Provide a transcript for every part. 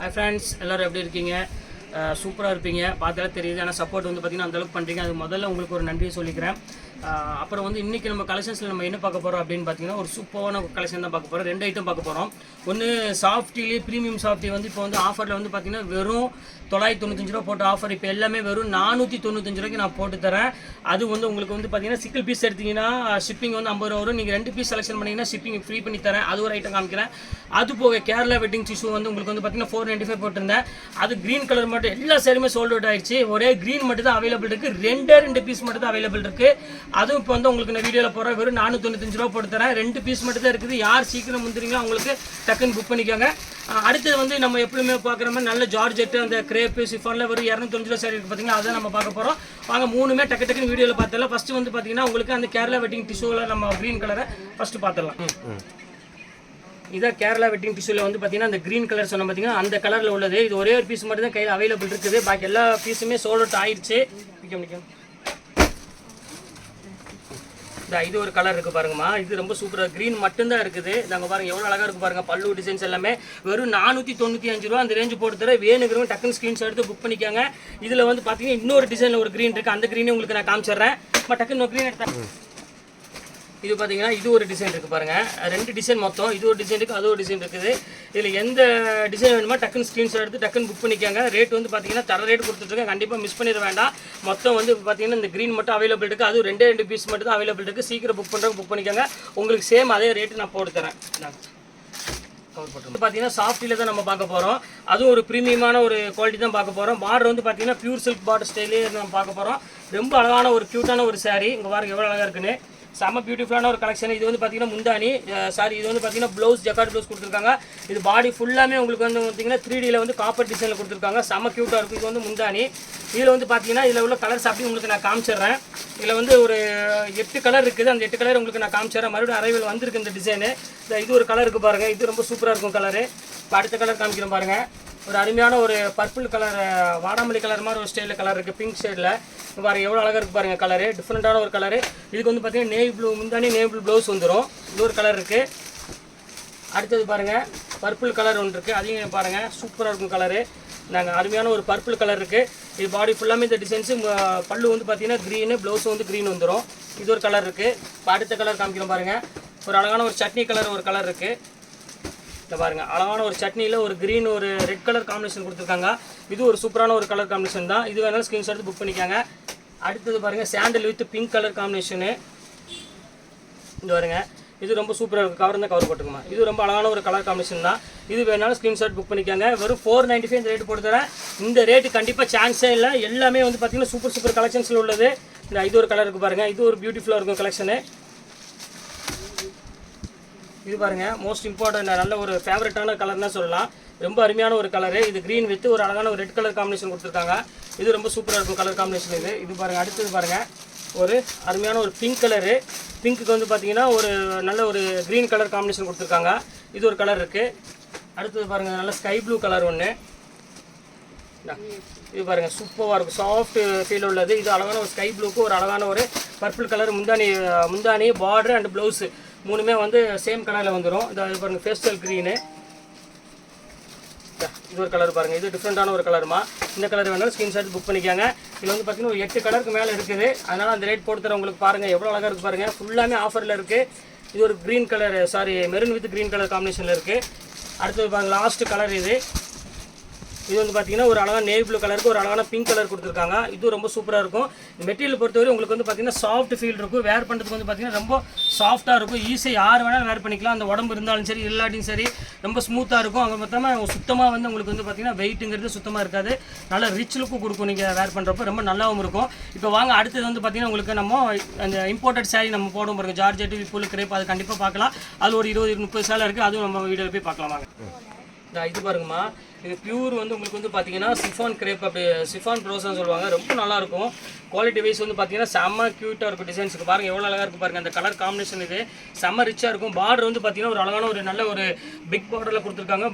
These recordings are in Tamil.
ஹாய் ஃப்ரெண்ட்ஸ் எல்லோரும் எப்படி இருக்கீங்க? சூப்பராக இருப்பீங்க. பார்த்தாலே தெரியுது. ஆனால் சப்போர்ட் வந்து பார்த்தீங்கன்னா அந்தளவுக்கு பண்ணுறீங்க அது முதல்ல உங்களுக்கு ஒரு நன்றியை சொல்லிக்கிறேன். அப்புறம் வந்து இன்றைக்கி நம்ம கலெக்ஷன்ஸில் நம்ம என்ன பார்க்க போகிறோம் அப்படின்னு பார்த்தீங்கன்னா ஒரு சூப்பரான கலெக்ஷன் தான் பார்க்க போகிறோம் ரெண்டு ஐட்டம் பார்க்க போகிறோம் ஒன்று சாஃப்டிலேயே ப்ரீமியம் சாஃப்டி வந்து இப்போ வந்து ஆஃபரில் வந்து பார்த்தீங்கன்னா வெறும் தொள்ளாயிரத்தி தொண்ணூத்தஞ்சு ரூபா போட்ட ஆஃபர் இப்போ எல்லாமே வெறும் நானூற்றி தொண்ணூத்தஞ்சு ரூபாய்க்கு நான் போட்டு தரேன். அது வந்து உங்களுக்கு வந்து பார்த்தீங்கன்னா சிக்கல் பீஸ் எடுத்தீங்கன்னா ஷிப்பிங் வந்து ஐம்பது ரூபா வரும். நீங்கள் ரெண்டு பீஸ் செலெக்ஷன் பண்ணிங்கன்னா ஷிப்பிங் ஃப்ரீ பண்ணி தரேன். அது ஒரு ஐட்டம் காமிக்கிறேன். அது போக கேரளா வெட்டிங் டிஷ்யூ வந்து உங்களுக்கு வந்து பார்த்தீங்கன்னா ஃபோர் நைன்ட்டி ஃபைவ் போட்டிருந்தேன். அது க்ரீன் கலர் மட்டும் எல்லா சேருமே சோல்ட் அவுட் ஆயிடுச்சு. ஒரே க்ரீன் மட்டும் தான் அவைலபிள் இருக்குது ரெண்டே ரெண்டு பீஸ் மட்டும் தான் அவைலபிள் இருக்குது அதுவும் இப்போ வந்து உங்களுக்கு நான் வீடியோவில் போகிறேன் வெறும் நானூற்றி தொண்ணூத்தஞ்சு ரூபா போட்டு தரேன். ரெண்டு பீஸ் மட்டும் தான் இருக்குது. யார் சீக்கிரம் முந்திரீங்களோ அவங்களுக்கு டக்குன்னு புக் பண்ணிக்கோங்க. அடுத்தது வந்து நம்ம எப்பவுமே பார்க்குற மாதிரி நல்ல ஜார்ஜெட்டு அந்த கிரேப்பு சிஃபானில் வெறும் இரநூத்தஞ்சு ரூபா சாரி இருக்குது பார்த்தீங்கன்னா அதை நம்ம பார்க்க போகிறோம் வாங்க மூணுமே டக்கு டக்குன்னு வீடியோவில் பார்த்தலாம் ஃபஸ்ட்டு வந்து பார்த்தீங்கன்னா உங்களுக்கு அந்த கேரளா வெட்டிங் டிஷ்யூவில் நம்ம க்ரீன் கலரை ஃபஸ்ட்டு பார்த்துடலாம். இதான் கேரளா வெட்டிங் டிஷ்யூவில் வந்து பார்த்தீங்கன்னா அந்த க்ரீன் கலர் சொன்ன பார்த்தீங்கன்னா அந்த கலரில் உள்ளது. இது ஒரே ஒரு பீஸ் மட்டும் தான் கையில் அவைலபிள் இருக்குது. பாக்கி எல்லா பீஸுமே சோல்ட் அவுட் ஆயிடுச்சு இந்த இது ஒரு கலர் இருக்கு பாருங்கம்மா. இது ரொம்ப சூப்பராக க்ரீன் மட்டும்தான் இருக்குது. நாங்கள் பாருங்க எவ்வளோ அழகா இருக்கு பாருங்க பல்லு டிசைன்ஸ் எல்லாமே. வெறும் நானூற்றி தொண்ணூற்றி அஞ்சு ரூபா அந்த ரேஞ்சு போட்டு தர வேணுங்கிறவங்க டக்குன்னு ஸ்க்ரீன்ஷாட் எடுத்து புக் பண்ணிக்கோங்க. இதில் வந்து பார்த்தீங்கன்னா இன்னொரு டிசைனில் ஒரு க்ரீன் இருக்குது அந்த க்ரீனே உங்களுக்கு நான் காமிச்சிடுறேன். டக்குன்னு க்ரீன் எடுத்தேன் இது பார்த்தீங்கன்னா இது ஒரு டிசைன் இருக்குது பாருங்கள் ரெண்டு டிசைன் மொத்தம். இது ஒரு டிசைன் இருக்குது அது ஒரு டிசைன் இருக்குது. இதில் எந்த டிசைன் வேணுமோ டக்குன்னு ஸ்க்ரீன்ஷாட் எடுத்து டக்குன்னு புக் பண்ணிக்கோங்க. ரேட் வந்து பார்த்தீங்கன்னா தர ரேட் கொடுத்துட்ருக்கேன். கண்டிப்பாக மிஸ் பண்ணிட வேண்டாம். மொத்தம் வந்து பார்த்தீங்கன்னா இந்த க்ரீன் மட்டும் அவைலபிள் இருக்குது அது ரெண்டே ரெண்டு பீஸ் மட்டும் தான் அவைலபிள் இருக்குது சீக்கிரம் புக் பண்ணுறவங்க புக் பண்ணிக்கோங்க. உங்களுக்கு சேம் அதே ரேட்டு நான் போட்டு தரேன். கவர் பார்த்தீங்கன்னா சாஃப்டியில் தான் நம்ம பார்க்க போகிறோம் அதுவும் ஒரு ப்ரீமியமான ஒரு குவாலிட்டி தான் பார்க்க போகிறோம் பார்டர் வந்து பார்த்தீங்கன்னா பியூர் சில்க் பார்டர் ஸ்டைலே நம்ம பார்க்க போகிறோம் ரொம்ப அழகான ஒரு க்யூட்டான ஒரு saree. இங்கே பாருங்கள் எவ்வளோ அழகாக இருக்குன்னு. செம்ம பியூட்டிஃபுல்லான ஒரு கலெக்ஷன் இது வந்து பார்த்தீங்கன்னா முந்தானி சாரி இது வந்து பார்த்தீங்கன்னா ப்ளவுஸ் ஜக்கார்ட் ப்ளவுஸ் கொடுத்துருக்காங்க. இது பாடி ஃபுல்லாமே உங்களுக்கு வந்து பார்த்தீங்கன்னா த்ரீ டியில் வந்து காப்பர் டிசைனில் கொடுத்துருக்காங்க. செம்ம க்யூட்டாக இருக்கும். இது வந்து முந்தானி இதில் வந்து பார்த்தீங்கன்னா இதில் உள்ள கலர்ஸ் அப்படி உங்களுக்கு நான் காமிச்சிடுறேன். இதில் வந்து ஒரு எட்டு கலர் இருக்குது. அந்த எட்டு கலர் உங்களுக்கு நான் காமிச்சிடுறேன். மறுபடியும் அரைவில் வந்திருக்கு இந்த டிசைனு இது ஒரு கலர் இருக்குது பாருங்கள் இது ரொம்ப சூப்பராக இருக்கும் கலரு இப்போ அடுத்த கலர் காமிக்கிறேன் பாருங்கள் ஒரு அருமையான ஒரு பர்பிள் கலர் வாடாமல்லி கலர் மாதிரி ஒரு ஸ்டைலில் கலர் இருக்குது பிங்க் ஷேடில் பாருங்கள் எவ்வளோ அழகாக இருக்குது பாருங்கள் கலரு டிஃப்ரெண்ட்டான ஒரு கலரு இதுக்கு வந்து பார்த்தீங்கன்னா நேவி ப்ளூ முந்தானே நேவி ப்ளூ ப்ளவுஸ் வந்துடும் இன்னொரு கலர் இருக்குது அடுத்தது பாருங்கள் பர்பிள் கலர் ஒன்று இருக்குது அதையும் பாருங்கள் சூப்பராக இருக்கும் கலரு நாங்கள் அருமையான ஒரு பர்பிள் கலர் இருக்குது இது பாடி ஃபுல்லாமே இந்த டிசைன்ஸு பல்லு வந்து பார்த்தீங்கன்னா க்ரீனு ப்ளவுஸ் வந்து க்ரீன் வந்துடும் இது ஒரு கலர் இருக்குது இப்போ அடுத்த கலர் காமிக்கிறோம் பாருங்கள் ஒரு அழகான ஒரு சட்னி கலர் ஒரு கலர் இருக்குது இந்த பாருங்க. அழகான ஒரு சட்னியில் ஒரு க்ரீன் ஒரு ரெட் கலர் காம்பினேஷன் கொடுத்துருக்காங்க. இது ஒரு சூப்பரான ஒரு கலர் காம்பினேஷன் தான். இது வேணாலும் ஸ்க்ரீன்ஷாட் எடுத்து புக் பண்ணிக்காங்க. அடுத்தது பாருங்க sandal with pink colour combination இது பாருங்க. இது ரொம்ப சூப்பராக இருக்கும் கவர் தான் கவர் போட்டுக்குமா இது ரொம்ப அழகான ஒரு கலர் காம்பினேஷன் தான். இது வேணாலும் ஸ்க்ரீன்ஷாட் புக் பண்ணிக்காங்க. வெறும் ஃபோர் நைன்ட்டி ஃபைவ் இந்த ரேட் போட்டு தரேன். இந்த ரேட்டு கண்டிப்பாக சான்ஸே இல்லை. எல்லாமே வந்து பார்த்தீங்கன்னா சூப்பர் சூப்பர் கலெக்ஷன்ஸில் உள்ளது. இந்த இது ஒரு கலர் இருக்குது பாருங்கள் இது ஒரு பியூட்டிஃபுல்லாக இருக்கும் கலெக்ஷனு இது பாருங்க மோஸ்ட் இம்பார்ட்டன்ட் நல்ல ஒரு ஃபேவரட்டான கலர் தான் சொல்லலாம். ரொம்ப அருமையான ஒரு கலரு இது க்ரீன் வித் ஒரு அழகான ஒரு ரெட் கலர் காம்பினேஷன் கொடுத்துருக்காங்க. இது ரொம்ப சூப்பராக இருக்கும் கலர் காம்பினேஷன் இது. இது பாருங்க அடுத்தது பாருங்க ஒரு அருமையான ஒரு பிங்க் கலரு பிங்க்குக்கு வந்து பார்த்தீங்கன்னா ஒரு நல்ல ஒரு க்ரீன் கலர் காம்பினேஷன் கொடுத்துருக்காங்க. இது ஒரு கலர் இருக்குது அடுத்தது பாருங்க நல்ல ஸ்கை ப்ளூ கலர் ஒன்று இது பாருங்க சூப்பராக இருக்கும். சாஃப்ட் ஃபீல் உள்ளது. இது அழகான ஒரு ஸ்கை ப்ளூக்கு ஒரு அழகான ஒரு பர்பிள் கலர் முந்தானி முந்தானி பார்டர் அண்ட் ப்ளவுஸு மூணுமே வந்து சேம் கலரில் வந்துடும் இது இது பாருங்கள் ஃபேஸ்டல் க்ரீனு இது ஒரு கலர் பாருங்கள் இது டிஃப்ரெண்ட்டான ஒரு கலருமா இந்த கலர் வேணாலும் ஸ்க்ரீன்ஷாட் புக் பண்ணிக்காங்க. இது வந்து பார்த்தீங்கன்னா ஒரு எட்டு கலருக்கு மேலே இருக்குது. அதனால் அந்த ரேட் போட்டு தர உங்களுக்கு பாருங்கள் எவ்வளோ அழகாக இருக்குது பாருங்கள் ஃபுல்லாமே ஆஃபரில் இருக்குது இது ஒரு green colour sari maroon with green colour காம்பினேஷனில் இருக்குது அடுத்தது பாருங்கள் லாஸ்ட் கலர் இது. இது வந்து பார்த்தீங்கன்னா ஒரு அழகான நேவி ப்ளூ கலருக்கு ஒரு அழகான பிங்க் கலர் கொடுத்துருக்காங்க. இது ரொம்ப சூப்பராக இருக்கும். மெட்டீரியல் பொறுத்தவரை உங்களுக்கு வந்து பார்த்தீங்கன்னா சாஃப்ட் ஃபீல் இருக்கும். வேர் பண்ணுறதுக்கு வந்து பார்த்தீங்கன்னா ரொம்ப சாஃப்ட்டாக இருக்கும். ஈஸியாக யார் வேணாலும் வேர் பண்ணிக்கலாம். அந்த உடம்பு இருந்தாலும் சரி இல்லாட்டியும் சரி ரொம்ப ஸ்மூத்தாக இருக்கும். அங்கே மொத்தமாக சுத்தமாக வந்து உங்களுக்கு வந்து பார்த்தீங்கன்னா வெயிட்டுங்கிறது சுத்தமாக இருக்காது. நல்ல ரிச் லுக்கும் கொடுக்கும் நீங்கள் வேர் பண்ணுறப்போ ரொம்ப நல்லாவும் இருக்கும். இப்போ வாங்க அடுத்தது வந்து பார்த்தீங்கன்னா உங்களுக்கு நம்ம அந்த இம்போர்ட்டட் சேரீ நம்ம போடும் பாருங்க. ஜார்ஜெட் புல் கிரேப் அது கண்டிப்பாக பார்க்கலாம். அது ஒரு இருபது முப்பது சேலை இருக்குது அதுவும் நம்ம வீடியோவில் போய் பார்க்கலாம் வாங்க. இந்த இது பாருங்கம்மா. இது பியூர் வந்து உங்களுக்கு வந்து பார்த்தீங்கன்னா சிஃபான் கிரேப் அப்படி சிஃபான் ப்ரோஸ்னு சொல்லுவாங்க. ரொம்ப நல்லாயிருக்கும் குவாலிட்டி வைஸ் வந்து பார்த்தீங்கன்னா செம்ம க்யூட்டாக இருக்கும் டிசைன்ஸுக்கு பாருங்க எவ்வளோ அழகாக இருக்கும் பாருங்க. அந்த கலர் காம்பினேஷன் இது செம்ம ரிச்சாக இருக்கும். பார்டர் வந்து பார்த்தீங்கன்னா ஒரு அழகான ஒரு நல்ல ஒரு பிக் பார்டரில் கொடுத்துருக்காங்க.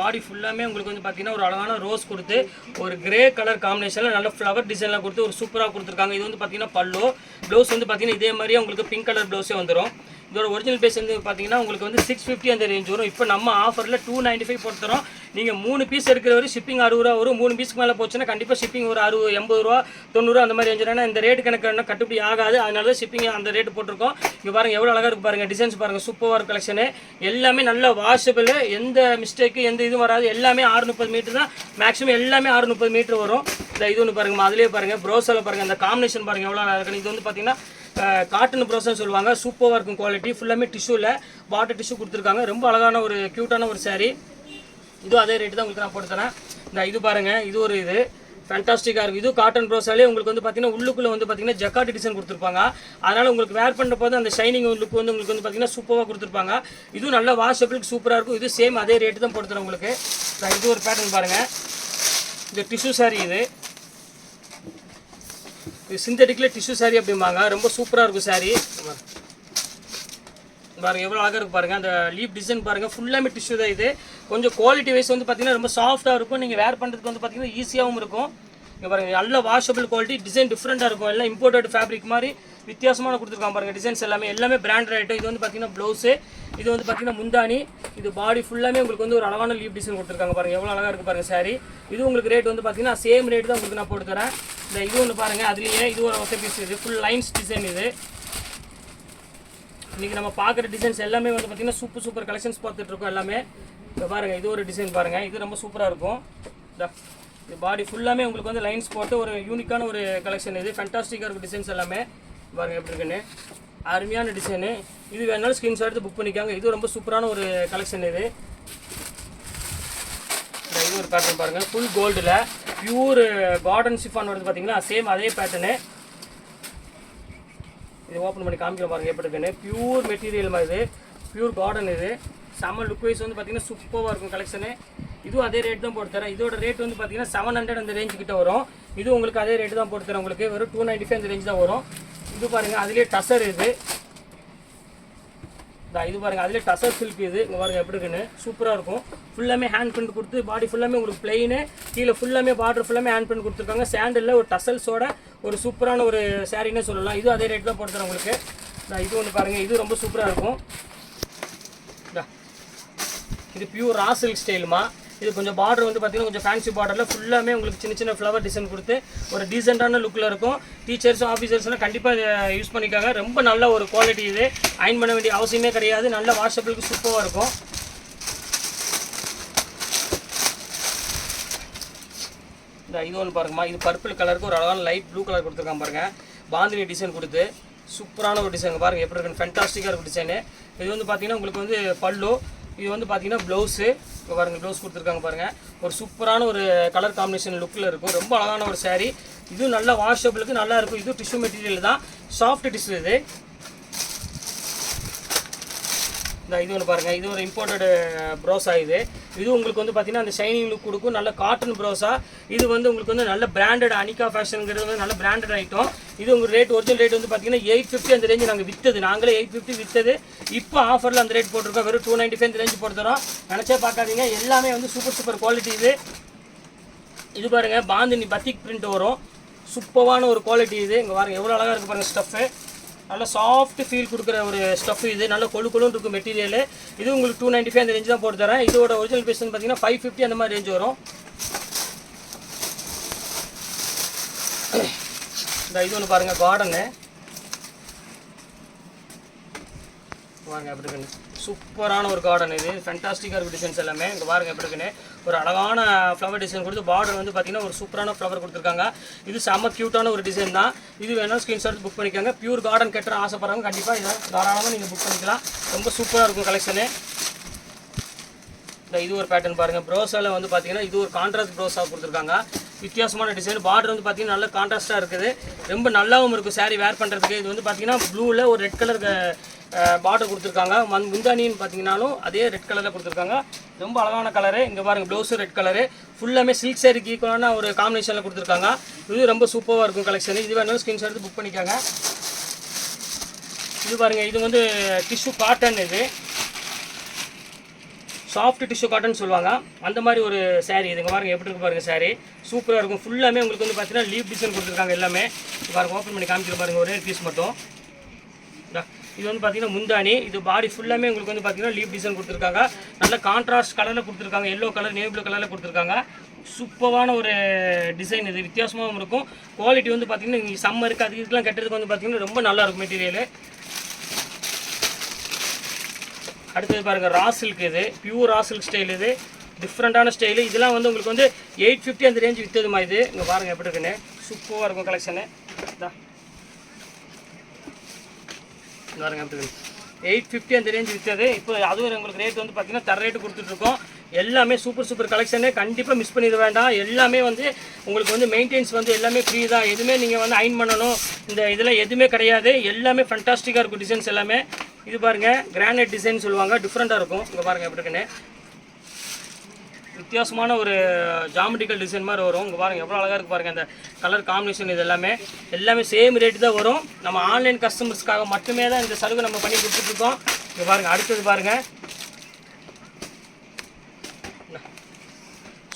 பாடி ஃபுல்லாமே உங்களுக்கு வந்து பார்த்தீங்கன்னா ஒரு அழகான ரோஸ் கொடுத்து ஒரு கிரே கலர் காம்பினேஷனில் நல்ல ஃப்ளவர் டிசைன்லாம் கொடுத்து ஒரு சூப்பராக கொடுத்துருக்காங்க. இது வந்து பார்த்தீங்கன்னா பல்லோ. ப்ளவுஸ் வந்து பார்த்தீங்கன்னா இதே மாதிரியே உங்களுக்கு பிங்க் கலர் ப்ளவுஸே வந்துடும் இதோட ஒரிஜினல் பேஸ் வந்து பார்த்தீங்கன்னா உங்களுக்கு வந்து சிக்ஸ் ஃபிஃப்டி அந்த ரேஞ்ச் வரும். இப்போ நம்ம ஆஃபரில் டூ நைன்ட்டி ஃபைவ் போட்டு தரோம் நீங்கள் மூணு பீஸ் எடுக்கிற வரை ஷிப்பிங் அறுபது ரூபா வரும். மூணு பீஸ்க்கு மேலே போச்சுன்னா கண்டிப்பாக ஷிப்பிங் ஒரு அறுபது எண்பது ரூபா தொண்ணூறுரூவா அந்த மாதிரி இருந்துச்சுன்னா இந்த ரேட் கணக்கு என்ன கட்டுப்படி ஆகாது. அதனால தான் ஷிப்பிங் அந்த ரேட் போட்டிருக்கோம். இங்கே பாருங்க எவ்வளோ அழகாக இருக்கு பாருங்கள் டிசைன்ஸ் பாருங்கள் சூப்பராக கலெக்ஷனு எல்லாமே நல்ல வாஷபிள் எந்த மிஸ்டேக்கு எந்த இதுவும் வராது. எல்லாமே ஆறு முப்பது மீட்டர் தான். மேக்ஸிமம் எல்லாமே ஆறு முப்பது மீட்டர் வரும். இந்த இது ஒன்று பாருங்கள் அம்லையே பாருங்கள் ப்ரௌசரில் பாருங்க. அந்த காம்பினேஷன் பாருங்கள் எவ்வளோ நல்லா இருக்குன்னு இது வந்து பார்த்தீங்கன்னா காட்டன் ப்ரௌசர்னு சொல்லுவாங்க. சூப்பராக இருக்கும் குவாலிட்டி ஃபுல்லாமே டிஷ்யூவில் பாட்டர் டிஷ்யூ கொடுத்துருக்காங்க. ரொம்ப அழகான ஒரு க்யூட்டான ஒரு சாரீ இதுவும் அதே ரேட்டு தான் உங்களுக்கு நான் போட்டு தரேன் இந்த இது பாருங்கள் இது ஒரு இது. ஃபேண்டாஸ்டிக்காக இருக்கும். இது காட்டன் ப்ரோஸாலே உங்களுக்கு வந்து பார்த்தீங்கன்னா உள்ளுக்குள்ளே வந்து பார்த்தீங்கன்னா ஜக்காட் டிசைன் கொடுத்துருப்பாங்க. அதனால் உங்களுக்கு வேர் பண்ணுற போது அந்த ஷைனிங் லுக் வந்து உங்களுக்கு வந்து பார்த்தீங்கன்னா சூப்பராக கொடுத்துருப்பாங்க. இதுவும் நல்ல வாஷபிளுக்கு சூப்பராக இருக்கும். இது சேம் அதே ரேட்டு தான் போட்டுத்தரேன் உங்களுக்கு. இது ஒரு பேட்டர்ன் பாருங்கள் இந்த டிஷ்யூ சாரி இது. இது சிந்தட்டிக்கில் டிஷ்யூ சாரீ அப்படிம்பாங்க. ரொம்ப சூப்பராக இருக்கும் saree. பாருங்க எவ்வளோ அழகாக இருக்கும் பாருங்க. அந்த லீப் டிசைன் பாருங்கள் ஃபுல்லாமே டிஷ்யூ தான் இது. கொஞ்சம் குவாலிட்டி வைஸ் வந்து பார்த்திங்கன்னா ரொம்ப சாஃப்டாக இருக்கும். நீங்கள் வேர் பண்ணுறதுக்கு வந்து பார்த்திங்கன்னா ஈஸியாகவும் இருக்கும். இங்கே பாருங்க நல்ல வாஷபிள் குவாலிட்டி டிசைன் டிஃப்ரெண்ட்டாக இருக்கும். எல்லாம் இம்போர்ட்டட் ஃபேப்ரிக் மாதிரி வித்தியாசமான கொடுத்துருக்காங்க பாருங்க டிசைன்ஸ் எல்லாமே. எல்லாமே பிராண்ட் ஐட்டம் இது வந்து பார்த்தீங்கன்னா ப்ளவுஸு இது வந்து பார்த்தீங்கன்னா முந்தானி இது பாடி ஃபுல்லாமே உங்களுக்கு வந்து ஒரு அழகான லீப் டிசைன் கொடுத்துருக்காங்க பாருங்க. எவ்வளோ அழகாக இருக்கு பாருங்க சாரி இது உங்களுக்கு ரேட் வந்து பார்த்தீங்கன்னா சேம் ரேட் தான் உங்களுக்கு நான் போட்டு தரேன். இந்த இது ஒன்று பாருங்க அதுலேயே இது ஒரு ஒசை பீஸ் இது. ஃபுல் லைன்ஸ் டிசைன் இது. இன்றைக்கி நம்ம பார்க்குற டிசைன்ஸ் எல்லாமே வந்து பார்த்திங்கன்னா சூப்பர் சூப்பர் கலெக்ஷன்ஸ் பார்த்துட்டு இருக்கோம் எல்லாமே. இதை பாருங்கள் இது ஒரு டிசைன் பாருங்கள் இது ரொம்ப சூப்பராக இருக்கும். இது பாடி ஃபுல்லாமே உங்களுக்கு வந்து லைன்ஸ் போட்டு ஒரு யூனிக்கான ஒரு கலெக்ஷன் இது ஃபேண்டாஸ்டிக்காக இருக்கும் டிசைன்ஸ் எல்லாமே. பாருங்கள் எப்படி இருக்குன்னு. அருமையான டிசைனு இது வேணாலும் ஸ்க்ரீன்ஷாட் எடுத்து புக் பண்ணிக்காங்க. இது ரொம்ப சூப்பரான ஒரு கலெக்ஷன் இது. இது ஒரு பேட்டர்ன் பாருங்கள் ஃபுல் கோல்டில் பியூர் கார்டன் சிஃபான் வருது பார்த்தீங்களா சேம் அதே பேட்டர்னு இது ஓப்பன் பண்ணி காமிக்கிற பாருங்கள் எப்படி இருக்குன்னு. பியூர் மெட்டீரியல் மாதிரி இது. பியூர் கார்டன் இது. செம்ம லுக் வைஸ் வந்து பார்த்தீங்கன்னா சூப்பராக இருக்கும் கலெக்ஷனு இதுவும் அதே ரேட் தான் போட்டு தரேன். இதோட ரேட் வந்து பார்த்தீங்கன்னா செவன் ஹண்ட்ரட் அந்த ரேஞ்சு கிட்ட வரும். இது உங்களுக்கு அதே ரேட்டு தான் போட்டு தரேன் உங்களுக்கு. வெறும் டூ நைன்ட்டி ஃபைவ் அந்த ரேஞ்ச் தான் வரும். இது பாருங்கள் அதுலேயே டசர் இது. இது பாருங்க அதுலேயே டசர் சில்க் இது. இங்கே பாருங்க எப்படி இருக்குன்னு. சூப்பராக இருக்கும். ஃபுல்லாமே ஹேண்ட் பிரிண்ட் கொடுத்து பாடி ஃபுல்லாமே உங்களுக்கு பிளெயின் கீழே ஃபுல்லாமே பார்டர் ஃபுல்லாமே ஹேண்ட் பிரிண்ட் கொடுத்துருக்காங்க. சாண்டலில் ஒரு டசல்ஸோட ஒரு சூப்பரான ஒரு சாரின்னே சொல்லலாம். இதுவும் அதே ரேட் தான் போட்டு தரேன் உங்களுக்கு. இது ஒன்று பாருங்கள் இது ரொம்ப சூப்பராக இருக்கும். இது பியூர் ரா சில்க் ஸ்டைலுமா இது கொஞ்சம் பார்டர் வந்து பார்த்தீங்கன்னா கொஞ்சம் ஃபேன்சி பார்டரில் ஃபுல்லாமே உங்களுக்கு சின்ன சின்ன ஃப்ளவர் டிசைன் கொடுத்து ஒரு டீசெண்டான லுக்கில் இருக்கும். டீச்சர்ஸும் ஆஃபீஸர்ஸ்லாம் கண்டிப்பாக இதை யூஸ் பண்ணிக்காங்க. ரொம்ப நல்ல ஒரு குவாலிட்டி இது. அயன் பண்ண வேண்டிய அவசியமே கிடையாது. நல்ல வாட்ஸ்அப்பிலுக்கு சூப்பராக இருக்கும். இந்த இது ஒன்று பாருங்கம்மா. இது பர்பிள் கலருக்கு ஒரு அழகான லைட் ப்ளூ கலர் கொடுத்துருக்காங்க பாருங்கள் பாந்தினி டிசைன் கொடுத்து சூப்பரான ஒரு டிசைன் பாருங்க எப்படி இருக்குன்னு. ஃபென்டாஸ்டிக்காக இருக்கும் டிசைனு இது வந்து பார்த்தீங்கன்னா உங்களுக்கு வந்து பல்லு இது வந்து பார்த்தீங்கன்னா ப்ளவுஸு இப்போ பாருங்க ப்ளவுஸ் கொடுத்துருக்காங்க பாருங்க. ஒரு சூப்பரான ஒரு கலர் காம்பினேஷன் லுக்கில் இருக்கும். ரொம்ப அழகான ஒரு சாரீ இதுவும் நல்லா வாஷபிளுக்கு நல்லா இருக்கும். இது டிஷ்யூ மெட்டீரியல் தான். சாஃப்ட் டிஷ்யூ இது. இந்த இது ஒன்று பாருங்கள் இது ஒரு இம்போர்ட்டடு ப்ரோஸா இது. இது உங்களுக்கு வந்து பார்த்தீங்கன்னா அந்த ஷைனிங் லுக் கொடுக்கும். நல்ல காட்டன் ப்ரோஸா இது வந்து உங்களுக்கு வந்து நல்ல பிராண்டட் அனிகா ஃபேஷனுங்கிறது வந்து நல்ல பிராண்டட் ஐட்டம் இது உங்கள் ரேட் ஒரிஜினல் ரேட் வந்து பார்த்தீங்கன்னா எயிட் ஃபிஃப்டி அந்த ரேஞ்சு நாங்கள் விற்றது நாங்களே எயிட் ஃபிஃப்டி விற்றது இப்போ ஆஃபரில் அந்த ரேட் போட்டிருக்கோம். வெறும் டூ நைன்ட்டி ஃபைவ் ரேஞ்ச் போட்டு தரோம். நினச்சே பார்க்காதீங்க. எல்லாமே வந்து சூப்பர் சூப்பர் குவாலிட்டி இது. இது பாருங்கள் பாந்தினி பத்திக் பிரிண்ட் வரும். சூப்பரான ஒரு குவாலிட்டி இது. இங்கே பாருங்கள் எவ்வளோ அழகாக இருக்கு பாருங்கள் ஸ்டஃப்பு நல்ல சாஃப்ட் ஃபீல் கொடுக்குற ஒரு ஸ்டஃப் இது. நல்ல கொழு கொழுன்னு இருக்கும் மெட்டீரியல் இது உங்களுக்கு டூ நைன்ட்டி ஃபைவ் அந்த ரேஞ்ச் தான் போட்டு தரேன். இதோட ஒரிஜினல் பீஸ் பார்த்தீங்கன்னா ஃபைவ் ஃபிஃப்டி அந்த மாதிரி ரேஞ்ச் வரும். இந்த இது ஒன்று பாருங்கள் கார்டனு பாருங்க எப்படி இருக்குன்னு. சூப்பரான ஒரு கார்டன் இது. ஃபென்டாஸ்டிக்காக இருக்குது டிசைன்ஸ் எல்லாமே. இங்கே பாருங்க எப்படி இருக்குன்னு. ஒரு அழகான ஃப்ளவர் டிசைன் கொடுத்து பார்டர் வந்து பார்த்தீங்கன்னா ஒரு சூப்பரான ஃப்ளவர் கொடுத்துருக்காங்க. இது செம்ம க்யூட்டான ஒரு டிசைன் தான். இது வேணால் ஸ்க்ரீன்ஷாட் புக் பண்ணிக்கோங்க. பியூர் கார்டன் கட்டுற ஆசைப்படுறவங்க கண்டிப்பாக இதை தாராளமாக நீங்கள் புக் பண்ணிக்கலாம். ரொம்ப சூப்பராக இருக்கும் கலெக்ஷனு இந்த இது ஒரு பேட்டர்ன் பாருங்கள் ப்ரோஸாவில் வந்து பார்த்தீங்கன்னா இது ஒரு கான்ட்ராஸ்ட் ப்ரோஸாக கொடுத்துருக்காங்க. வித்தியாசமான டிசைன் பார்டர் வந்து பார்த்தீங்கன்னா நல்ல கான்ட்ராஸ்டாக இருக்குது. ரொம்ப நல்லாவும் இருக்கும் சாரீ வேர் பண்ணுறதுக்கு இது வந்து பார்த்தீங்கன்னா ப்ளூவில் ஒரு ரெட் கலர் பார்டர் கொடுத்துருக்காங்க. மந் முந்தானின்னு பார்த்தீங்கன்னாலும் அதே ரெட் கலரில் கொடுத்துருக்காங்க. ரொம்ப அழகான கலரு இங்கே பாருங்கள் ப்ளவுஸு ரெட் கலரு ஃபுல்லாமே சில்க் சாரிக்கு ஈக்குவலான ஒரு காம்பினேஷனில் கொடுத்துருக்காங்க. இது ரொம்ப சூப்பராக இருக்கும் கலெக்ஷன் இது வேணாலும் ஸ்க்ரீன்ஷாட் எடுத்து புக் பண்ணிக்காங்க. இது பாருங்க இது வந்து டிஷ்யூ காட்டன் இது. சாஃப்ட் டிஷ்யூ காட்டன் சொல்லுவாங்க. அந்த மாதிரி ஒரு சாரீ இதுங்க பாருங்கள் எப்படி இருக்கு பாருங்கள் சாரீ சூப்பராக இருக்கும். ஃபுல்லாமே உங்களுக்கு வந்து பார்த்தீங்கன்னா லீவ் டிசைன் கொடுத்துருக்காங்க எல்லாமே. பாருங்க ஓப்பன் பண்ணி காமிக்கிற பாருங்க ஒரே பீஸ் மட்டும். இது வந்து பார்த்தீங்கன்னா முந்தானி இது பாடி ஃபுல்லாமே உங்களுக்கு வந்து பார்த்தீங்கன்னா லீவ் டிசைன் கொடுத்துருக்காங்க. நல்ல கான்ட்ராஸ்ட் கலரில் கொடுத்துருக்காங்க. எல்லோ கலர் நேவ்ல ப்ளூ கலரில் கொடுத்துருக்காங்க. சூப்பரான ஒரு டிசைன் இது. வித்தியாசமாகவும் இருக்கும். குவாலிட்டி வந்து பார்த்தீங்கன்னா இங்கே சம்மருக்கு அது இதெல்லாம் கட்டுறதுக்கு வந்து பார்த்தீங்கன்னா ரொம்ப நல்லா இருக்கும் அடுத்தது பாருங்கள் ரா சில்க் இது. பியூர் ராசில்க் ஸ்டைல் இது. டிஃப்ரெண்ட்டான ஸ்டைலு இதெல்லாம் வந்து உங்களுக்கு வந்து எயிட் ஃபிஃப்டி அந்த ரேஞ்ச் விற்றதுமா இது? இங்கே பாருங்கள் எப்படி இருக்குன்னு. சூப்பராக இருக்கும் கலெக்ஷனு இதான் பாருங்க எப்படி இருக்கு எயிட் ஃபிஃப்டி அந்த ரேஞ்ச் விற்றது இப்போ அதுவும் உங்களுக்கு ரேட் வந்து பார்த்தீங்கன்னா தர ரேட்டு கொடுத்துட்ருக்கோம் எல்லாமே சூப்பர் சூப்பர் கலெக்ஷனு கண்டிப்பாக மிஸ் பண்ணிட வேண்டாம். எல்லாமே வந்து உங்களுக்கு வந்து மெயின்டெனன்ஸ் வந்து எல்லாமே ஃப்ரீ தான். எதுவுமே நீங்கள் வந்து அயன் பண்ணணும். இந்த இதெல்லாம் எதுவுமே கிடையாது. எல்லாமே ஃபண்டாஸ்டிக்காக இருக்கும் டிசைன்ஸ் எல்லாமே. இது பாருங்க கிரானைட் டிசைன் சொல்லுவாங்க. டிஃப்ரெண்ட்டாக இருக்கும். இங்கே பாருங்கள் எப்படி இருக்குன்னு. வித்தியாசமான ஒரு ஜாமெட்ரிக்கல் டிசைன் மாதிரி வரும். இங்கே பாருங்கள் எவ்வளோ அழகாக இருக்கு பாருங்கள் அந்த கலர் காம்பினேஷன் இது எல்லாமே. எல்லாமே சேம் ரேட்டு தான் வரும். நம்ம ஆன்லைன் கஸ்டமர்ஸ்க்காக மட்டுமே தான் இந்த சலுகை நம்ம பண்ணி கொடுத்துட்ருக்கோம் இங்கே பாருங்கள் அடுத்தது பாருங்கள்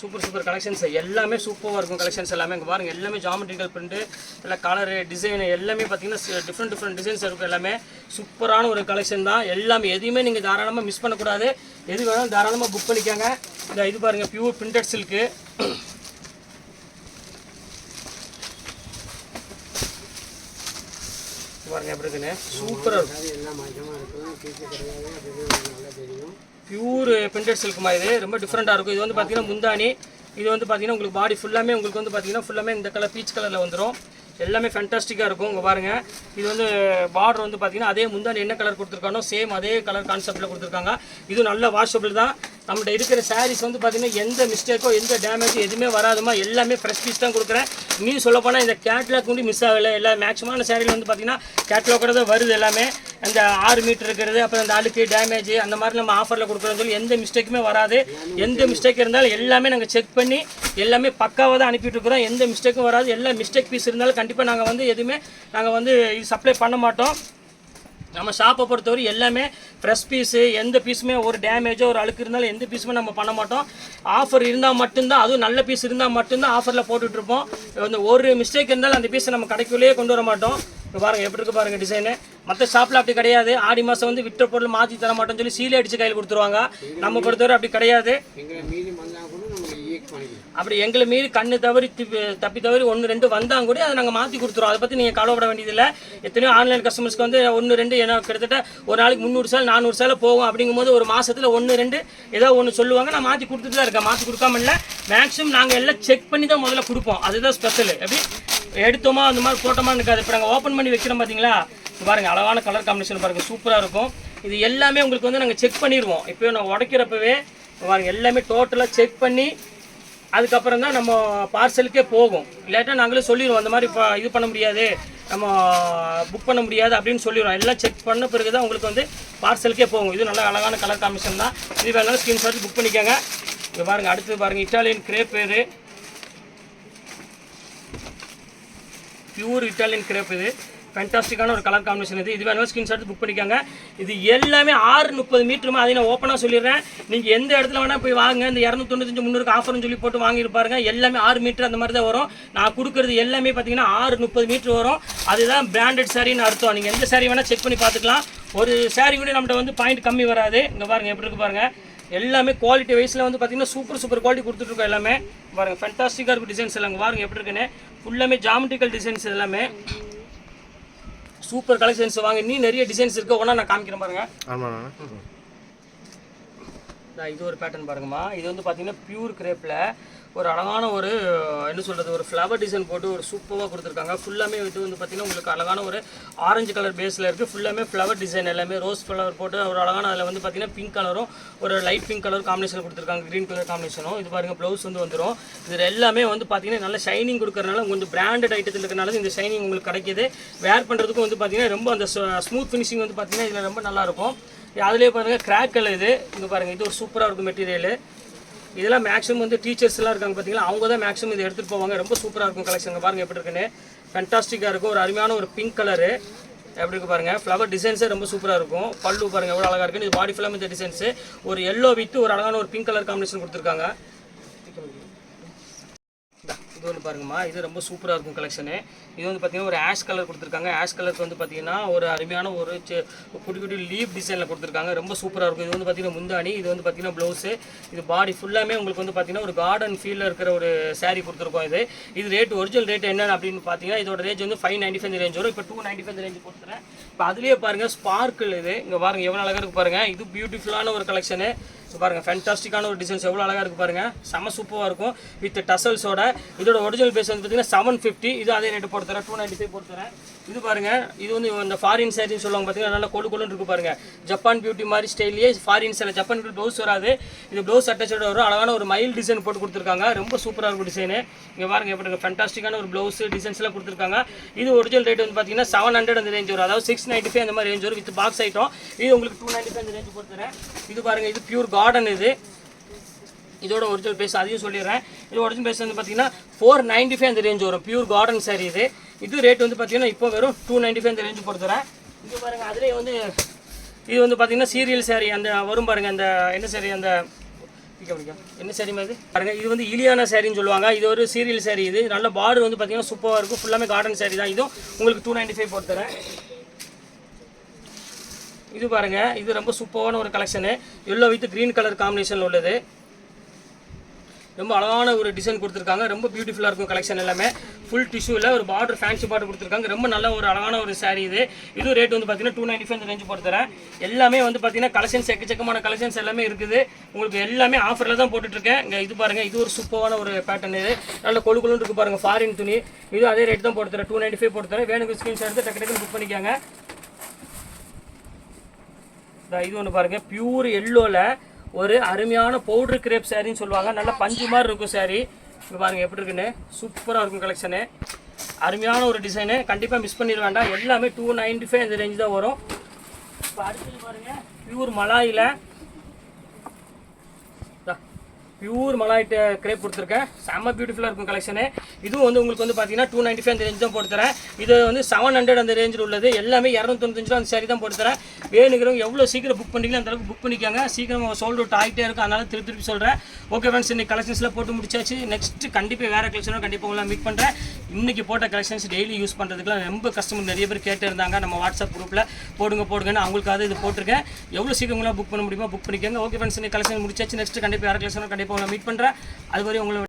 சூப்பர் சூப்பர் கலெக்ஷன்ஸ் எல்லாமே சூப்பராக இருக்கும் கலெக்ஷன்ஸ் எல்லாமே. இங்கே பாருங்கள் எல்லாமே ஜாமெட்ரிக்கல் பிரிண்ட்டு இல்லை கலரு டிசைன் எல்லாமே பார்த்தீங்கன்னா டிஃப்ரெண்ட் டிஃப்ரெண்ட் டிசைன்ஸ் இருக்கும் எல்லாமே. சூப்பரான ஒரு கலெக்ஷன் தான். எல்லாமே எதையுமே நீங்கள் தாராளமாக மிஸ் பண்ணக்கூடாது. எது வேணாலும் தாராளமாக புக் பண்ணிக்கோங்க. இந்த இது பாருங்க பியூர் பிரிண்டட் சில்க்கு பாருங்க எப்படி இருக்குன்னு? சூப்பராக இருக்கும். எல்லாம் நல்லா தெரியும் பியூர் பிரிண்டட் சில்க் மாதிரி இது. ரொம்ப டிஃப்ரெண்ட்டாக இருக்கும். இது வந்து பார்த்தீங்கன்னா முந்தானி இது வந்து பார்த்தீங்கன்னா உங்களுக்கு பாடி ஃபுல்லாமே உங்களுக்கு வந்து பார்த்தீங்கன்னா ஃபுல்லாமே இந்த கலர் பீச் கலரில் வந்துடும் எல்லாமே ஃபேண்டாஸ்டிக்காக இருக்கும். இங்கே பாருங்கள் இது வந்து பார்டர் வந்து பார்த்திங்கன்னா அதே முந்தான என்ன கலர் கொடுத்துருக்கானோ சேம் அதே கலர் கான்செப்ட்டில் கொடுத்துருக்காங்க. இது நல்ல வாஷபிள் தான். நம்மகிட்ட இருக்கிற சாரீஸ் வந்து பார்த்தீங்கன்னா எந்த மிஸ்டேக்கோ எந்த டேமேஜ் எதுவுமே வராதுமா எல்லாமே ஃப்ரெஷ் பீஸ் தான் கொடுக்குறேன். நீ சொல்லப்போனால் இந்த கேட்லாக் கூட மிஸ் ஆகலை. எல்லா மேக்ஸிமான சேரீயில் வந்து பார்த்தீங்கன்னா கேட்லாக்கோட தான் வருது எல்லாமே. அந்த ஆறு மீட்டர் இருக்கிறது அப்புறம் அந்த அழுக்கு டேமேஜ் அந்த மாதிரி நம்ம ஆஃபரில் கொடுக்குறோம்னு சொல்லி எந்த மிஸ்டேக்குமே வராது. எந்த மிஸ்டேக் இருந்தாலும் எல்லாமே நாங்கள் செக் பண்ணி எல்லாமே பக்காவாக தான் அனுப்பிட்டு இருக்கிறோம். எந்த மிஸ்டேக்கும் வராது. எல்லா மிஸ்டேக் பீஸ் இருந்தாலும் கண்டிப்பாக நாங்கள் வந்து எதுவுமே நாங்கள் வந்து இது சப்ளை பண்ண மாட்டோம். நம்ம ஷாப்பை பொறுத்தவரை எல்லாமே ஃப்ரெஷ் பீஸு எந்த பீஸுமே ஒரு டேமேஜோ ஒரு அழுக்கு இருந்தாலும் எந்த பீஸுமே நம்ம பண்ண மாட்டோம். ஆஃபர் இருந்தால் மட்டும்தான் அதுவும் நல்ல பீஸ் இருந்தால் மட்டும்தான் ஆஃபரில் போட்டுட்ருப்போம் இந்த ஒரு மிஸ்டேக் இருந்தாலும் அந்த பீஸை நம்ம கடைக்குள்ளேயே கொண்டு வர மாட்டோம். இப்போ பாருங்கள் எப்படி இருக்கு பாருங்கள் டிசைனு மற்ற ஷாப்பில் அப்படி கிடையாது. ஆடி மாதம் வந்து விற்ற பொருள் மாற்றி தர மாட்டோம்னு சொல்லி சீலே அடித்து கையில் கொடுத்துருவாங்க. நம்ம பொறுத்தவரை அப்படி கிடையாது. அப்படி எங்களை மீறி கண்ணு தவறி திப்பி- தப்பி தவறி ஒன்று ரெண்டு வந்தாங்க கூட அதை நாங்கள் மாற்றி கொடுத்துருவோம் அதை பற்றி நீங்கள் கவலைப்பட வேண்டியதில்லை. எத்தனையோ ஆன்லைன் கஸ்டமர்ஸ்க்கு வந்து ஒன்று ரெண்டு ஏன்னா கிட்டத்தட்ட ஒரு நாளைக்கு முந்நூறு சேல் நானூறு சேலை போகும் அப்படிங்கும்போது ஒரு மாதத்தில் ஒன்று ரெண்டு ஏதோ ஒன்று சொல்லுவாங்க. நான் மாற்றி கொடுத்துட்டு தான் இருக்கேன். மாற்றி கொடுக்காம இல்லை. மேக்ஸிமம் நாங்கள் எல்லாம் செக் பண்ணி தான் முதல்ல கொடுப்போம். அதுதான் ஸ்பெஷல் எப்படி? எடுத்தோமா அந்த மாதிரி போட்டோமா இருக்காது. இப்போ நாங்கள் ஓப்பன் பண்ணி வைக்கிறோம் பார்த்தீங்களா பாருங்கள் பாருங்க அழகான கலர் காம்பினேஷன் பாருங்க. சூப்பராக இருக்கும். இது எல்லாமே உங்களுக்கு வந்து நாங்கள் செக் பண்ணிடுவோம். இப்போ நான் உடைக்கிறப்பவே பாருங்கள் எல்லாமே டோட்டலாக செக் பண்ணி அதுக்கப்புறம் தான் நம்ம பார்சலுக்கே போகும். இல்லாட்டா நாங்களே சொல்லிடுவோம் அந்த மாதிரி இப்போ இது பண்ண முடியாது. நம்ம புக் பண்ண முடியாது அப்படின்னு சொல்லிடுவோம் எல்லாம் செக் பண்ண பிறகு தான் உங்களுக்கு வந்து பார்சலுக்கே போகும். இது நல்ல அழகான கலர் காமிஷன் தான். இது வேணாலும் ஸ்கிரீன்ஷாட் புக் பண்ணிக்கோங்க. இங்கே பாருங்கள் அடுத்தது பாருங்கள் இட்டாலியன் கிரேப் இது. பியூர் இட்டாலியன் கிரேப் இது. ஃபேன்டாஸ்டிக்கான ஒரு கலர் காம்பினேஷன் இது. இது வேணும் ஸ்கிரீன்ஷாட் புக் பண்ணிக்காங்க. இது எல்லாமே ஆறு முப்பது மீட்டருமா அதை நான் ஓப்பனாக சொல்லிடுறேன். நீங்கள் எந்த இடத்துல வேணால் போய் வாங்க இந்த இரநூத்தொண்ணூத்தஞ்சு முந்நூறுக்கு ஆஃபர்னு சொல்லி போட்டு வாங்கியிருப்பாருங்க எல்லாமே ஆறு மீட்டர் அந்த மாதிரி தான் வரும். நான் கொடுக்குறது எல்லாமே பார்த்தீங்கன்னா ஆறு முப்பது மீட்டர் வரும். அதுதான் பிராண்டட் சாரின்னு அர்த்தம். நீங்கள் எந்த சாரி வேணால் செக் பண்ணி பார்த்துக்கலாம். ஒரு சாரி கூட நம்மகிட்ட வந்து பாயிண்ட் கம்மி வராது. இங்கே பாருங்கள் எப்படி இருக்கு பாருங்கள் எல்லாமே குவாலிட்டி வைஸில் வந்து பார்த்தீங்கன்னா சூப்பர் சூப்பர் குவாலிட்டி கொடுத்துட்ருக்கோம் எல்லாமே. பாருங்கள் ஃபென்டாஸ்டிக்காக இருக்கும் டிசைன்ஸ் எல்லாம். பாருங்கள் பாருங்க எப்படி இருக்குன்னு. ஃபுல்லாமே ஜாமெட்ரிக்கல் டிசைன்ஸ் எல்லாமே. சூப்பர் கலெக்ஷன்ஸ் வாங்க இன்னும் நிறைய டிசைன்ஸ் இருக்கு ஒன்றா நான் காமிக்கிறேன் பாருங்க. இது ஒரு பேட்டர்ன் பாருங்கம்மா. இது வந்து பார்த்தீங்கன்னா பியூர் கிரேப்பில் ஒரு அழகான ஒரு என்ன சொல்கிறது ஒரு ஃப்ளவர் டிசைன் போட்டு ஒரு சூப்பராக கொடுத்துருக்காங்க. ஃபுல்லாமே இது வந்து பார்த்தீங்கன்னா உங்களுக்கு அழகான ஒரு ஆரஞ்சு கலர் பேஸில் இருக்குது ஃபுல்லாமே ஃப்ளவர் டிசைன் எல்லாமே ரோஸ் ஃப்ளவர் போட்டு ஒரு அழகான அதில் வந்து பார்த்தீங்கன்னா பிங்க் கலரும் ஒரு லைட் பிங்க் கலர் காம்பினேஷன் கொடுத்துருக்காங்க. க்ரீன் கலர் காம்பினேஷனும் இது பாருங்கள் ப்ளவுஸ் வந்து வந்துடும் இது எல்லாமே வந்து பார்த்திங்கன்னா நல்ல ஷைனிங் கொடுக்கறனால கொஞ்சம் பிராண்டட் ஐட்டத்தில் இருக்கிறனால இந்த ஷைனிங் உங்களுக்கு கிடைக்கிது. வேர் பண்ணுறதுக்கும் வந்து பார்த்தீங்கன்னா ரொம்ப அந்த ஸ்மூத் ஃபினிஷிங் வந்து பார்த்திங்கன்னா இதில் ரொம்ப நல்லாயிருக்கும் அதுலேயே பாருங்கள் கிராக் கலர் இது. இங்கே பாருங்கள் இது ஒரு சூப்பராக இருக்கும் மெட்டீரியல் இதெல்லாம் மேக்ஸிமம் வந்து டீச்சர்ஸ் எல்லாம் இருக்காங்க பார்த்தீங்களா அவங்க தான் மேக்ஸிமம் இதை எடுத்துகிட்டு போவாங்க. ரொம்ப சூப்பராக இருக்கும் கலெக்ஷன் பாருங்க எப்படி இருக்குன்னு. ஃபென்டாஸ்டிக்காக இருக்கும். ஒரு அருமையான ஒரு பிங்க் கலரு எப்படி இருக்கு பாருங்க? ஃப்ளவர் டிசைன்ஸே ரொம்ப சூப்பராக இருக்கும். பல்லு பாருங்க எவ்வளோ அழகாக இருக்குன்னு. இது பாடி ஃபுல்லாக இந்த டிசைன்ஸு ஒரு எல்லோ வித்து ஒரு அழகான ஒரு பிங்க் கலர் காம்பினேஷன் கொடுத்துருக்காங்க. இது வந்து பாருங்கம்மா. இது ரொம்ப சூப்பராக இருக்கும் கலெக்ஷனு இது வந்து பார்த்தீங்கன்னா ஒரு ஆஷ் கலர் கொடுத்துருக்காங்க. ஆஷ் கலருக்கு வந்து பார்த்தீங்கன்னா ஒரு அருமையான ஒரு குட்டி குட்டி லீப் டிசைனில் கொடுத்துருக்காங்க. ரொம்ப சூப்பராக இருக்கும். இது வந்து பார்த்தீங்கன்னா முந்தாணி இது வந்து பார்த்தீங்கன்னா ப்ளவுஸு இது பாடி ஃபுல்லாமே உங்களுக்கு வந்து பார்த்தீங்கன்னா ஒரு கார்டன் ஃபீலில் இருக்கிற ஒரு சாரீ கொடுத்துருக்கோம் இது. இது ரேட் ஒரிஜினல் ரேட் என்ன அப்படின்னு பார்த்தீங்கன்னா இதோட ரேஞ்ச் வந்து ஃபைவ் நைன்டி ஃபைவ் ரேஞ்ச் வரும். இப்போ டூ நைன்டி ஃபைவ் ரேஞ்ச் கொடுத்துறேன். இப்போ அதுலேயே பாருங்கள் ஸ்பார்க்கிள் இது. இங்கே பாருங்கள் எவ்வளோ அழகாக இருக்கு பாருங்கள் இது பியூட்டிஃபுல்லான ஒரு கலெக்ஷனு ஸோ பாருங்கள் ஃபேன்டாஸ்டிக்கான ஒரு டிசைன்ஸ் எவ்வளோ அழகாக இருக்கு பாருங்கள் செம சூப்பராக இருக்கும். வித் டசல்ஸோட இதோட ஒரிஜினல் பேஸ் வந்து பார்த்தீங்கன்னா செவன் ஃபிஃப்டி இது அதே ரேட்டு போட்டு தரேன் டூ நைன்டி ஃபைவ் போட்டு தரேன் இது பாருங்கள் இது வந்து இந்த ஃபாரின் சாரின்னு சொல்லுவாங்க பார்த்தீங்கன்னா நல்லா கொழு கொழுன்னு இருக்கு பாருங்க. ஜப்பான் பியூட்டி மாதிரி ஸ்டைல்லையே ஃபாரின் சேலை ஜப்பான் ப்ளவுஸ் வராது. இது ப்ளவுஸ் அட்டாச்சோட வரும் அழகான ஒரு மயில் டிசைன் போட்டு கொடுத்துருக்காங்க. ரொம்ப சூப்பராக இருக்கும் டிசைனு இங்கே பாருங்க எப்படி ஃபேன்டாஸ்டிக்கான ஒரு ப்ளவுஸ் டிசைன்ஸ்லாம் கொடுத்துருக்காங்க. இது ஒரிஜினல் ரேட் வந்து பார்த்தீங்கன்னா செவன் ஹண்ட்ரட் அந்த ரேஞ்ச் வரும். அதாவது சிக்ஸ் நைன்ட்டி ஃபைவ் அந்த மாதிரி ரேஞ்ச் வரும். வித் பாக்ஸ் ஐட்டம் இது உங்களுக்கு டூ நைன்ட்டி ஃபைவ் அந்த ரேஞ்ச் கொடுத்துறேன் இது பாருங்கள் இது பியூர் கார்டன் இது. இதோட ஒரிஜினல் பேஸ் அதையும் சொல்லிடுறேன். இது ஒரிஜினல் பேஸ் வந்து பார்த்தீங்கன்னா ஃபோர் நைன்டி ஃபைவ் அந்த ரேஞ்ச் வரும். பியூர் கார்டன் சாரி இது. இது ரேட் வந்து பார்த்தீங்கன்னா இப்போ வெறும் டூ நைன்டி ஃபைவ் அந்த ரேஞ்சு கொடுத்துறேன் இது பாருங்க அதிலே வந்து இது வந்து பார்த்தீங்கன்னா சீரியல் சாரி அந்த வரும் பாருங்க அந்த என்ன சாரி அந்த என்ன சாரி மாதிரி பாருங்க இது வந்து இலியான சாரின்னு சொல்லுவாங்க. இது ஒரு சீரியல் சாரி இது. நல்ல பார்டர் வந்து பார்த்தீங்கன்னா சூப்பராக இருக்கும். ஃபுல்லாமே கார்டன் சாரி தான். இதுவும் உங்களுக்கு டூ நைன்டி ஃபைவ் போட்டுறேன் இது பாருங்க இது ரொம்ப சூப்பரான ஒரு collection yellow with green colour காம்பினேஷனில் உள்ளது. ரொம்ப அழகான ஒரு டிசைன் கொடுத்துருக்காங்க. ரொம்ப பியூட்டிஃபுல்லாக இருக்கும் கலெக்ஷன் எல்லாமே. ஃபுல் டிஷ்யூவில் ஒரு பார்டர் ஃபேன்சி பார்டர் கொடுத்துருக்காங்க. ரொம்ப நல்ல ஒரு அழகான ஒரு saree இது. இது ரேட் வந்து பார்த்தீங்கன்னா டூ நைன்டி ஃபைவ் ரேஞ்சு போட்டு தரேன். எல்லாமே வந்து பார்த்தீங்கன்னா கலெக்ஷன்ஸ் எக்கச்சக்கமான கலெக்ஷன்ஸ் எல்லாமே இருக்குது. உங்களுக்கு எல்லாமே ஆஃபரில் தான் போட்டுட்ருக்கேன். இங்கே இது பாருங்கள் இது ஒரு சூப்பரான ஒரு பேட்டர்ன் இது. நல்ல கொழு கொழுன்னு இருக்குது பாருங்கள் ஃபாரின் துணி. இது அதே ரேட் தான் போட்டுத்தரேன் டூ நைன்டி ஃபைவ் போட்டுத்தரேன் வேணுங்க ஸ்க்ரீன்ஷாட் எடுத்து டக்கு டக்குன்னு புக் பண்ணிக்காங்க. இது ஒன்று பாருங்கள் பியூர் எல்லோவில் ஒரு அருமையான பவுட்ரு கிரேப் சாரின்னு சொல்லுவாங்க. நல்ல பஞ்சு மாதிரி இருக்கும் சாரி இப்போ பாருங்கள் எப்படி இருக்குன்னு. சூப்பராக இருக்கும் கலெக்ஷனு அருமையான ஒரு டிசைனு கண்டிப்பாக மிஸ் பண்ணிட வேண்டாம். எல்லாமே டூ நைன்டி ஃபைவ் அந்த ரேஞ்ச் தான் வரும். இப்போ அடுத்தது பாருங்கள் பியூர் மலாயில். பியூர் மலாய் கிரேப் கொடுத்துருக்கேன். செம்ம பியூட்டிஃபுல்லாக இருக்கும் கலெக்ஷனு இதுவும் வந்து உங்களுக்கு வந்து பார்த்தீங்கன்னா டூ நைன்டி ஃபைவ் அந்த ரேஞ்ச் தான் போட்டு இது வந்து செவன் ஹண்ட்ரட் அந்த ரேஞ்சில் உள்ளது. எல்லாமே இரநூத்தொண்ணூத்தஞ்சு ரூபா அந்த சரி தான் போட்டு தரேன் வேணுங்கிறவங்க எவ்வளோ சீக்கிரம் புக் பண்ணிக்கலாம் அந்த அளவுக்கு புக் பண்ணிக்கோங்க. சீக்கிரம் சோல்ட் அவுட் ஆகிட்டே இருக்கும். அதனால திருப்பி திருப்பி சொல்கிறேன் ஓகே ஃப்ரெண்ட்ஸ் இன்னைக்கு கலெக்ஷன்ஸில் போட்டு முடிச்சாச்சு. நெக்ஸ்ட் கண்டிப்பாக வேறு கலெக்ஷனும் கண்டிப்பாக உங்களை மீட் பண்ணுறேன் இன்றைக்கி போட்ட கலெக்ஷன்ஸ் டெய்லி யூஸ் பண்ணுறதுக்குலாம் ரொம்ப கஸ்டமர் நிறைய பேர் கேட்டு இருந்தாங்க நம்ம வாட்ஸ்அப் குரூப்பில் போடுங்க போடுங்கன்னு அவங்களுக்காக இது போட்டிருக்கேன். எவ்வளோ சீக்கிரங்களாக புக் பண்ண முடியுமோ புக் பண்ணிக்கோங்க. ஓகே ஃப்ரெண்ட்ஸ் இன்னைக்கு கலெக்ஷன் முடிச்சாச்சு. நெக்ஸ்ட் கண்டிப்பாக யார் கலெக்ஷனும் கண்டிப்பாக உங்களை மீட் பண்ணுறேன் அது உங்களை